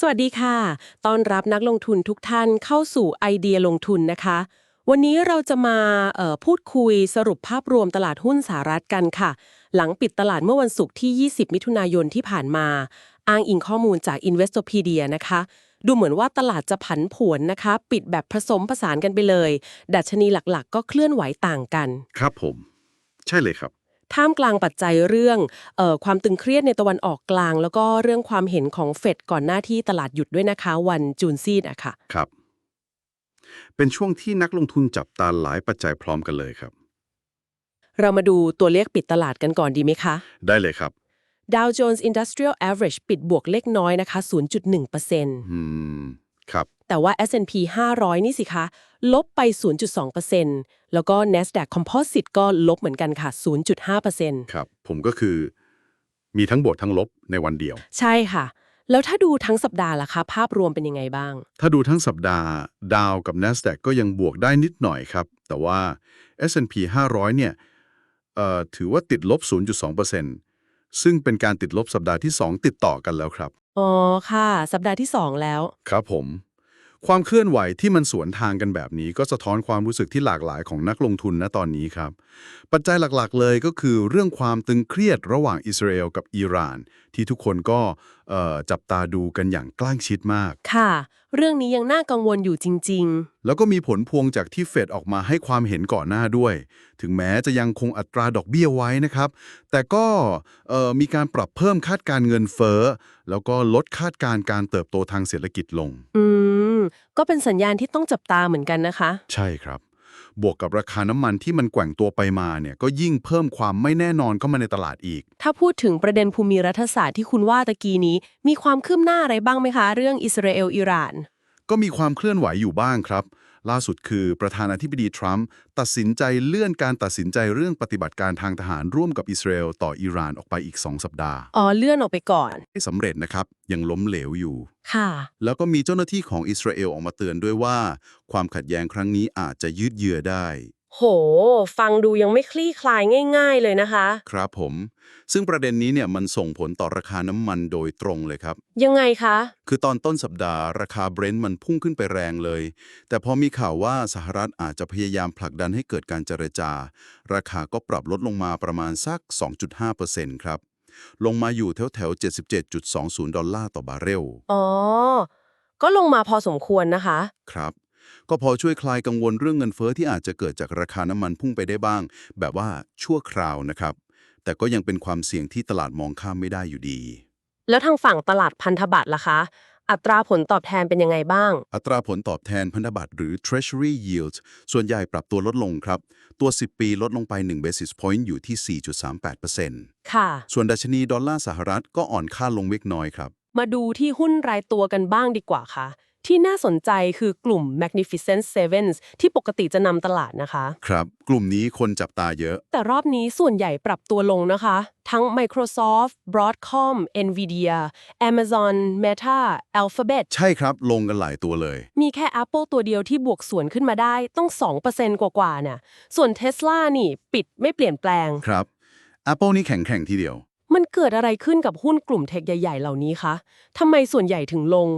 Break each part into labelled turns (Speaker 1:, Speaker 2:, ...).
Speaker 1: สวัสดีค่ะ ต้อนรับนักลงทุนทุกท่านเข้าสู่ไอเดียลงทุนนะคะ วันนี้เราจะมาพูดคุยสรุปภาพรวมตลาดหุ้นสหรัฐกันค่ะ หลังปิดตลาดเมื่อวันศุกร์ที่ 20 มิถุนายนที่ผ่านมา อ้างอิงข้อมูลจาก Investopedia นะคะ ดูเหมือนว่าตลาดจะผันผวนนะคะ ปิดแบบผสมผสานกันไปเลย ดัชนีหลักๆ ก็เคลื่อนไหวต่างกัน
Speaker 2: ครับผม ใช่เลยครับ
Speaker 1: ท่ามกลางปัจจัยเรื่องเออความตึงเครียดในตะวันออกกลาง แล้วก็เรื่องความเห็นของเฟดก่อนหน้าที่ตลาดหยุดด้วยนะคะ วันจูนซีดอะค่ะ
Speaker 2: ครับ เป็นช่วงที่นักลงทุนจับตาหลายปัจจัยพร้อมกันเลยครับ
Speaker 1: เรามาดูตัวเลขปิดตลาดกันก่อนดีไหมคะ
Speaker 2: ได้เลยครับ
Speaker 1: Dow Jones Industrial Average ปิดบวกเล็กน้อยนะคะ 0.1%
Speaker 2: อืม ครับ
Speaker 1: แต่ว่า S&P 500 นี่สิคะ ลบไป 0.2%แล้วก็ NASDAQ Composite ก็ลบเหมือนกันค่ะ 0.5%
Speaker 2: ครับ ผมก็คือ มีทั้งบวกทั้งลบในวันเดียว
Speaker 1: ใช่ค่ะ แล้วถ้าดูทั้งสัปดาห์ล่ะคะ ภาพรวมเป็นยังไงบ้าง
Speaker 2: ถ้าดูทั้งสัปดาห์ ดาวกับ NASDAQ ก็ยังบวกได้นิดหน่อยครับ แต่ว่า S&P 500 เนี่ยเอ่อถือว่าติดลบ 0.2% ซึ่งเป็นการติดลบสัปดาห์ที่ 2 ติดต่อกันแล้วครับ
Speaker 1: อ๋อค่ะ สัปดาห์ที่ 2 แล้ว
Speaker 2: ครับผม ความเคลื่อนไหวที่มันสวนทางกันแบบนี้ ก็สะท้อนความรู้สึกที่หลากหลายของนักลงทุนณตอนนี้ครับ ปัจจัยหลักๆ เลยก็คือเรื่องความตึงเครียดระหว่างอิสราเอลกับอิหร่าน ที่ทุกคนก็เอ่อจับตาดูกันอย่างใกล้ชิดมาก
Speaker 1: ค่ะ เรื่องนี้ยังน่ากังวลอยู่จริง
Speaker 2: แล้วก็มีผลพวงจากที่เฟดออกมาให้ความเห็นก่อนหน้าด้วย ถึงแม้จะยังคงอัตราดอกเบี้ยไว้นะครับ แต่ก็เอ่อมีการปรับเพิ่มคาดการณ์เงินเฟ้อ แล้วก็ลดคาดการณ์การเติบโตทางเศรษฐกิจลง
Speaker 1: ๆอืม ก็เป็นสัญญาณที่ต้องจับตาเหมือนกันนะคะ
Speaker 2: ใช่ครับ บวกกับราคาน้ำมันที่มันแกว่งตัวไปมาเนี่ยก็ยิ่งเพิ่มความไม่แน่นอนเข้ามาในตลาดอีก
Speaker 1: ถ้าพูดถึงประเด็นภูมิรัฐศาสตร์ที่คุณว่าตะกี้นี้ มีความคืบหน้าอะไรบ้างไหมคะ เรื่องอิสราเอลอิหร่าน
Speaker 2: ก็มีความเคลื่อนไหวอยู่บ้างครับ ล่าสุดคือประธานาธิบดีทรัมป์ตัดสินใจเลื่อนการตัดสินใจเรื่องปฏิบัติการทางทหารร่วมกับอิสราเอลต่ออิหร่านออกไปอีก 2 สัปดาห์
Speaker 1: อ๋อ เลื่อนออกไปก่อน
Speaker 2: ไม่สำเร็จนะครับ ยังล้มเหลวอยู่
Speaker 1: ค่ะ
Speaker 2: แล้วก็มีเจ้าหน้าที่ของอิสราเอลออกมาเตือนด้วยว่า ความขัดแย้งครั้งนี้อาจจะยืดเยื้อได้
Speaker 1: โห ฟังดูยังไม่คลี่คลายง่าย ๆ เลยนะคะ
Speaker 2: ครับผม ซึ่งประเด็นนี้เนี่ยมันส่งผลต่อราคาน้ำมันโดยตรงเลยครับ
Speaker 1: ยังไงคะ
Speaker 2: คือตอนต้นสัปดาห์ราคาเบรนท์มันพุ่งขึ้นไปแรงเลย แต่พอมีข่าวว่าสหรัฐอาจจะพยายามผลักดันให้เกิดการเจรจา ราคาก็ปรับลดลงมาประมาณสัก 2.5%ครับ ลงมาอยู่แถวแถวๆ77.20 ดอลลาร์ต่อบาร์เรล
Speaker 1: อ๋อ ก็ลงมาพอสมควรนะคะ
Speaker 2: ครับ ก็พอช่วยคลายกังวลเรื่องเงินเฟ้อที่อาจจะเกิดจากราคาน้ำมันพุ่งไปได้บ้าง แบบว่าชั่วคราวนะครับ แต่ก็ยังเป็นความเสี่ยงที่ตลาดมองข้ามไม่ได้อยู่ดี
Speaker 1: แล้วทางฝั่งตลาดพันธบัตรล่ะคะ อัตราผลตอบแทนเป็นยังไงบ้าง
Speaker 2: อัตราผลตอบแทนพันธบัตรหรือ Treasury Yield ส่วนใหญ่ปรับตัวลดลงครับ ตัว 10 ปีลดลงไป 1 basis point อยู่ที่ 4.38%
Speaker 1: ค่ะ
Speaker 2: ส่วนดัชนีดอลลาร์สหรัฐก็อ่อนค่าลงเล็กน้อยครับ
Speaker 1: มาดูที่หุ้นรายตัวกันบ้างดีกว่าค่ะ ที่น่าสนใจคือกลุ่ม Magnificent Sevens ที่ปกติจะนำตลาดนะคะ
Speaker 2: ครับ กลุ่มนี้คนจับตาเยอะ
Speaker 1: แต่รอบนี้ส่วนใหญ่ปรับตัวลงนะคะ ทั้ง Microsoft Broadcom Nvidia Amazon Meta Alphabet
Speaker 2: ใช่ครับ ลงกันหลายตัวเลย
Speaker 1: มีแค่ Apple ตัวเดียวที่บวกสวนขึ้นมาได้ต้อง 2%กว่าๆน่ะ ส่วน Tesla นี่ปิดไม่เปลี่ยนแปลง
Speaker 2: ครับ Apple นี่แข็งแข็งทีเดียว
Speaker 1: มันเกิดอะไรขึ้นกับหุ้นกลุ่มเทคใหญ่ ๆ เหล่านี้คะทำไมส่วนใหญ่ถึงลง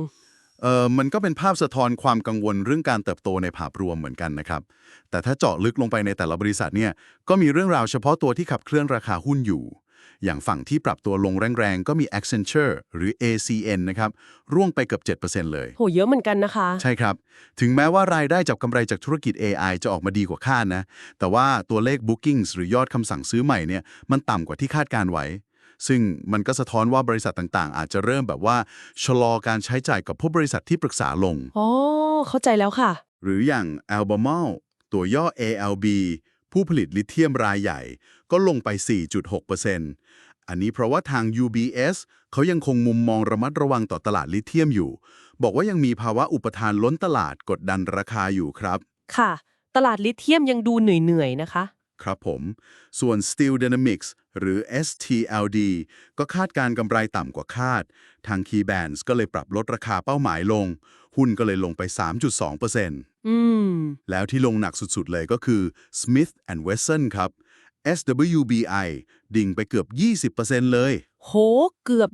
Speaker 2: เอ่อมันก็เป็นภาพสะท้อนความกังวลเรื่องการเติบโตในภาพรวมเหมือนกันนะครับ แต่ถ้าเจาะลึกลงไปในแต่ละบริษัทเนี่ยก็มีเรื่องราวเฉพาะตัวที่ขับเคลื่อนราคาหุ้นอยู่ อย่างฝั่งที่ปรับตัวลงแรงๆ ก็มี Accenture หรือ ACN นะครับร่วงไปเกือบ 7%เลย
Speaker 1: โห เยอะเหมือนกันนะคะ
Speaker 2: ใช่ครับ ถึงแม้ว่ารายได้จากกำไรจากธุรกิจ AI จะออกมาดีกว่าคาดนะ แต่ว่าตัวเลข bookings หรือยอดคำสั่งซื้อใหม่เนี่ยมันต่ำกว่าที่คาดการไว้ ซึ่งมันก็สะท้อนว่าบริษัทต่างๆ อาจจะเริ่มแบบว่าชะลอการใช้จ่ายกับพวกบริษัทที่ปรึกษาลง
Speaker 1: อ๋อ เข้าใจแล้วค่ะ
Speaker 2: หรืออย่าง Albemarle ตัวย่อ ALB ผู้ผลิตลิเธียมรายใหญ่ ก็ลงไป 4.6%อันนี้เพราะว่าทาง UBS เขายังคงมุมมองระมัดระวังต่อตลาดลิเธียมอยู่ บอกว่ายังมีภาวะอุปทานล้นตลาดกดดันราคาอยู่ครับ
Speaker 1: ค่ะ ตลาดลิเธียมยังดูเหนื่อยๆนะคะ
Speaker 2: ครับผม ส่วน Steel Dynamics หรือ STLD ก็คาดการณ์กำไรต่ำกว่าคาด ทาง Keybands ก็เลยปรับลดราคาเป้าหมายลง หุ้นก็เลยลงไป 3.2%
Speaker 1: อืม
Speaker 2: แล้วที่ลงหนักสุดๆเลยก็คือ Smith Wesson ครับ SWBI ดิ่งไปเกือบ 20%เลย
Speaker 1: โห เกือบ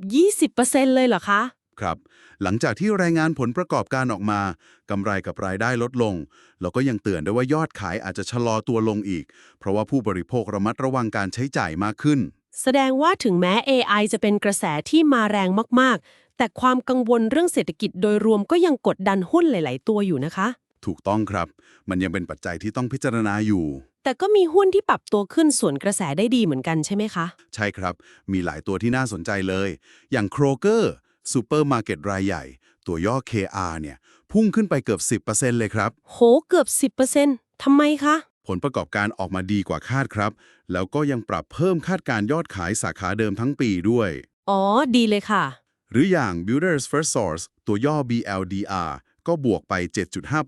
Speaker 1: 20%เลยเหรอคะ
Speaker 2: ครับ หลังจากที่รายงานผลประกอบการออกมากำไรกับรายได้ลดลง แล้วก็ยังเตือนด้วยว่ายอดขายอาจจะชะลอตัวลงอีก เพราะว่าผู้บริโภคระมัดระวังการใช้จ่ายมากขึ้น
Speaker 1: แสดงว่าถึงแม้ AI จะเป็นกระแสที่มาแรงมากๆ แต่ความกังวลเรื่องเศรษฐกิจโดยรวมก็ยังกดดันหุ้นหลาย ๆ ตัวอยู่นะคะ
Speaker 2: ถูกต้องครับ มันยังเป็นปัจจัยที่ต้องพิจารณาอยู่
Speaker 1: แต่ก็มีหุ้นที่ปรับตัวขึ้นส่วนกระแสได้ดีเหมือนกันใช่ไหมคะ
Speaker 2: ใช่ครับ มีหลายตัวที่น่าสนใจเลย อย่างโครเกอร์ ซูเปอร์มาร์เก็ตรายใหญ่ ตัวย่อ KR เนี่ยพุ่งขึ้นไปเกือบ 10%เลยครับ
Speaker 1: โหเกือบ 10%ทำไมคะ
Speaker 2: ผลประกอบการออกมาดีกว่าคาดครับ แล้วก็ยังปรับเพิ่มคาดการยอดขายสาขาเดิมทั้งปีด้วย
Speaker 1: อ๋อ ดีเลยค่ะ
Speaker 2: หรืออย่าง Builders First Source ตัวย่อ BLDR ก็บวกไป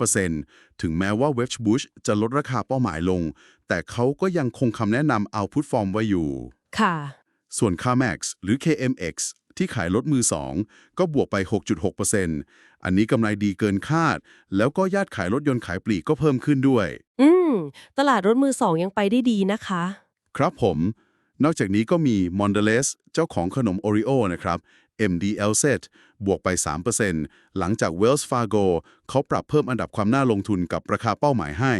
Speaker 2: 7.5%ถึงแม้ว่า Wedgebush จะลดราคาเป้าหมายลง แต่เขาก็ยังคงคำแนะนำ Output Form ไว้อยู่
Speaker 1: ค่ะ
Speaker 2: ส่วน CarMax หรือ KMX ที่ขายรถมือ 2 ก็บวกไป 6.6%อันนี้กำไรดีเกินคาด แล้วก็ยอดขายรถยนต์ขายปลีกก็เพิ่มขึ้นด้วย
Speaker 1: อืม ตลาดรถมือสองยังไปได้ดีนะคะ
Speaker 2: ครับผม นอกจากนี้ก็มี Mondelez เจ้าของขนม Oreo นะครับ MDLZ บวกไป 3%หลังจาก Wells Fargo เขาปรับเพิ่มอันดับความน่าลงทุนกับราคาเป้าหมายให้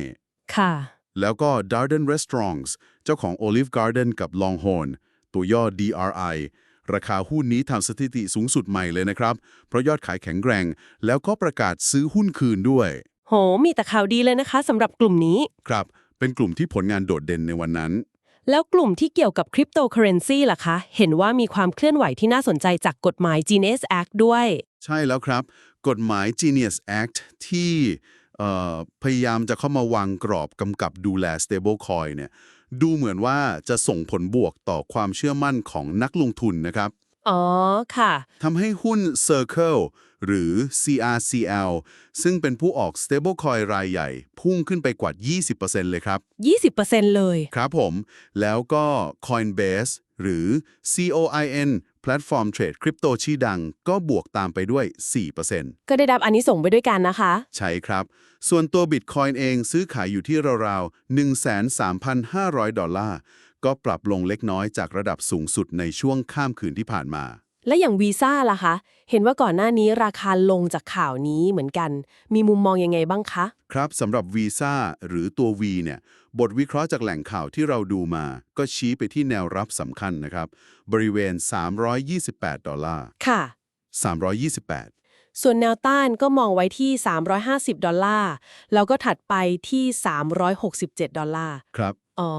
Speaker 1: ค่ะ
Speaker 2: แล้วก็ Darden Restaurants เจ้าของ Olive Garden กับ Longhorn ตัวย่อ DRI ราคาหุ้นนี้ทำสถิติสูงสุดใหม่เลยนะครับ เพราะยอดขายแข็งแกร่ง แล้วก็ประกาศซื้อหุ้นคืนด้วย
Speaker 1: โห มีแต่ข่าวดีเลยนะคะสำหรับกลุ่มนี้
Speaker 2: ครับ เป็นกลุ่มที่ผลงานโดดเด่นในวันนั้น
Speaker 1: แล้วกลุ่มที่เกี่ยวกับคริปโตเคอเรนซีล่ะคะ เห็นว่ามีความเคลื่อนไหวที่น่าสนใจจากกฎหมาย Genius Act ด้วย
Speaker 2: ใช่แล้วครับ กฎหมาย Genius Act ที่เอ่อพยายามจะเข้ามาวางกรอบกำกับดูแล stablecoin เนี่ย ดูเหมือนว่าจะส่งผลบวกต่อความเชื่อมั่นของนักลงทุนนะครับ
Speaker 1: อ๋อ ค่ะ
Speaker 2: ทำให้หุ้น Circle หรือ CRCL ซึ่งเป็นผู้ออก stablecoin รายใหญ่ พุ่งขึ้นไปกว่า 20%เลยครับ
Speaker 1: 20%เลย
Speaker 2: ครับผม แล้วก็ Coinbase หรือ COIN แพ ลตฟอร์มเทรดคริปโตชื่อดังก็บวกตามไปด้วย 4%
Speaker 1: ก็ได้รับอันนี้ส่งส์ไปด้วยกันนะคะ
Speaker 2: ใช่ครับ ส่วนตัว Bitcoin เองซื้อขายอยู่ที่ราวๆ 13,500 ดอลลาร์ ก็ปรับลงเล็กน้อยจากระดับสูงสุดในช่วงข้ามคืนที่ผ่านมา
Speaker 1: และอย่างวีซ่าล่ะคะ เห็นว่าก่อนหน้านี้ราคาลงจากข่าวนี้เหมือนกัน มีมุมมองยังไงบ้างคะ
Speaker 2: ครับสำหรับวีซ่าหรือตัว V เนี่ยบทวิเคราะห์จากแหล่งข่าวที่เราดูมา ก็ชี้ไปที่แนวรับสำคัญนะครับ บริเวณ 328 ดอลลาร์
Speaker 1: ค่ะ
Speaker 2: 328
Speaker 1: ส่วนแนวต้านก็มองไว้ที่ 350 ดอลลาร์ แล้วก็ถัดไปที่ 367 ดอลลาร์
Speaker 2: ครับ
Speaker 1: อ๋อ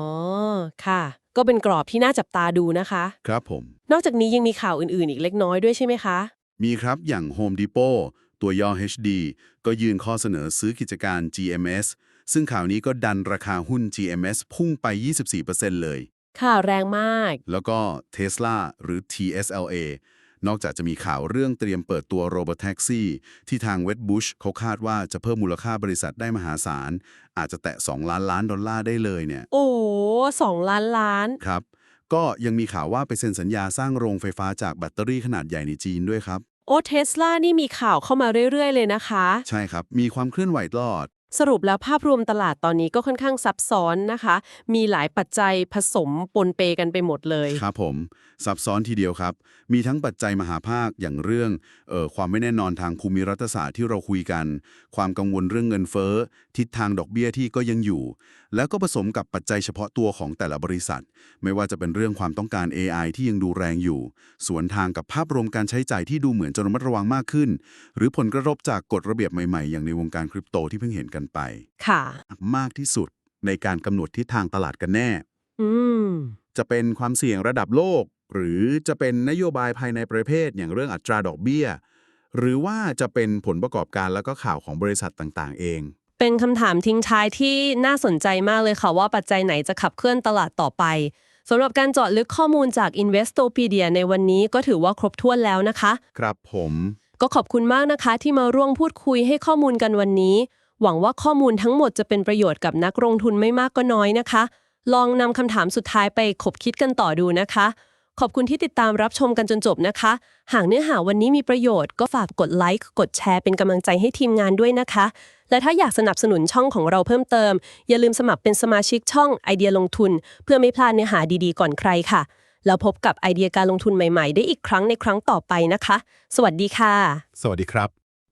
Speaker 1: ค่ะ ก็เป็นกรอบที่น่าจับตาดูนะคะ
Speaker 2: ครับผม
Speaker 1: นอกจากนี้ยังมีข่าวอื่นๆ อีกเล็กน้อยด้วยใช่ไหมคะ
Speaker 2: มีครับอย่าง Home Depot ตัวย่อ HD ก็ยื่นข้อเสนอซื้อกิจการ GMS ซึ่งข่าวนี้ก็ดันราคาหุ้น GMS พุ่งไป 24%เลย
Speaker 1: ค่ะแรงมาก
Speaker 2: แล้วก็ Tesla หรือ TSLA นอกจากจะมีข่าวเรื่องเตรียมเปิดตัวโรบอทแท็กซี่ที่ทางเว b บุชเขาคาดว่าจะเพิ่มมูลค่าบริษัทได้มหาศาล อาจจะแตะ 2 ล้านล้านดอลลาร์ได้เลยเนี่ย
Speaker 1: โอ้สองล้านล้าน
Speaker 2: ครับ ก็ยังมีข่าวว่าไปเซ็นสัญญาสร้างโรงไฟฟ้าจากแบตเตอรี่ขนาดใหญ่ในจีนด้วยครับ
Speaker 1: โอ้เทสลานี่มีข่าวเข้ามาเรื่อยๆ เลยนะคะ
Speaker 2: ใช่ครับ มีความเคลื่อนไหวตลอด
Speaker 1: สรุปแล้วภาพรวมตลาดตอนนี้ก็ค่อนข้างซับซ้อนนะคะ มีหลายปัจจัยผสมปนเปกันไปหมดเลย
Speaker 2: ครับผม ซับซ้อนทีเดียวครับ มีทั้งปัจจัยมหาภาคอย่างเรื่องเอ่อความไม่แน่นอนทางภูมิรัฐศาสตร์ที่เราคุยกัน ความกังวลเรื่องเงินเฟ้อ ทิศทางดอกเบี้ยที่ก็ยังอยู่ แล้วก็ผสมกับปัจจัยเฉพาะตัวของแต่ละบริษัท ไม่ว่าจะเป็นเรื่องความต้องการ AI ที่ยังดูแรงอยู่ สวนทางกับภาพรวมการใช้จ่ายที่ดูเหมือนจะระมัดระวังมากขึ้น หรือผลกระทบจากกฎระเบียบใหม่ๆ อย่างในวงการคริปโตที่เพิ่งเห็นกันไป
Speaker 1: ค่ะ
Speaker 2: มากที่สุดในการกำหนดทิศทางตลาดกันแน่
Speaker 1: อืม
Speaker 2: จะเป็นความเสี่ยงระดับโลก หรือจะเป็นนโยบายภายในประเทศอย่างเรื่องอัตราดอกเบี้ย หรือว่าจะเป็นผลประกอบการแล้วก็ข่าวของบริษัทต่างๆ เอง
Speaker 1: เป็นคำถามทิ้งท้ายที่น่าสนใจมากเลยค่ะว่าปัจจัยไหนจะขับเคลื่อนตลาดต่อไปสำหรับการเจาะลึกข้อมูลจาก Investopedia ในวันนี้ก็ถือว่าครบถ้วนแล้วนะคะ
Speaker 2: ครับผม
Speaker 1: ก็ขอบคุณมากนะคะที่มาร่วมพูดคุยให้ข้อมูลกันวันนี้ หวังว่าข้อมูลทั้งหมดจะเป็นประโยชน์กับนักลงทุนไม่มากก็น้อยนะคะ ลองนำคำถามสุดท้ายไปคบคิดกันต่อดูนะคะ ขอบคุณที่ติดตามรับชมกันจนจบนะคะ หากเนื้อหาวันนี้มีประโยชน์ก็ฝากกดไลค์กดแชร์เป็นกำลังใจให้ทีมงานด้วยนะคะ และถ้าอยากสนับสนุนช่องของเราเพิ่มเติม อย่าลืมสมัครเป็นสมาชิกช่องไอเดียลงทุน เพื่อไม่พลาดเนื้อหาดีๆ ก่อนใครค่ะแล้วพบกับไอเดียการลงทุนใหม่ๆ ได้อีกครั้งในครั้งต่อไปนะคะ สวัสดีค่ะ
Speaker 2: สวัสดีครับ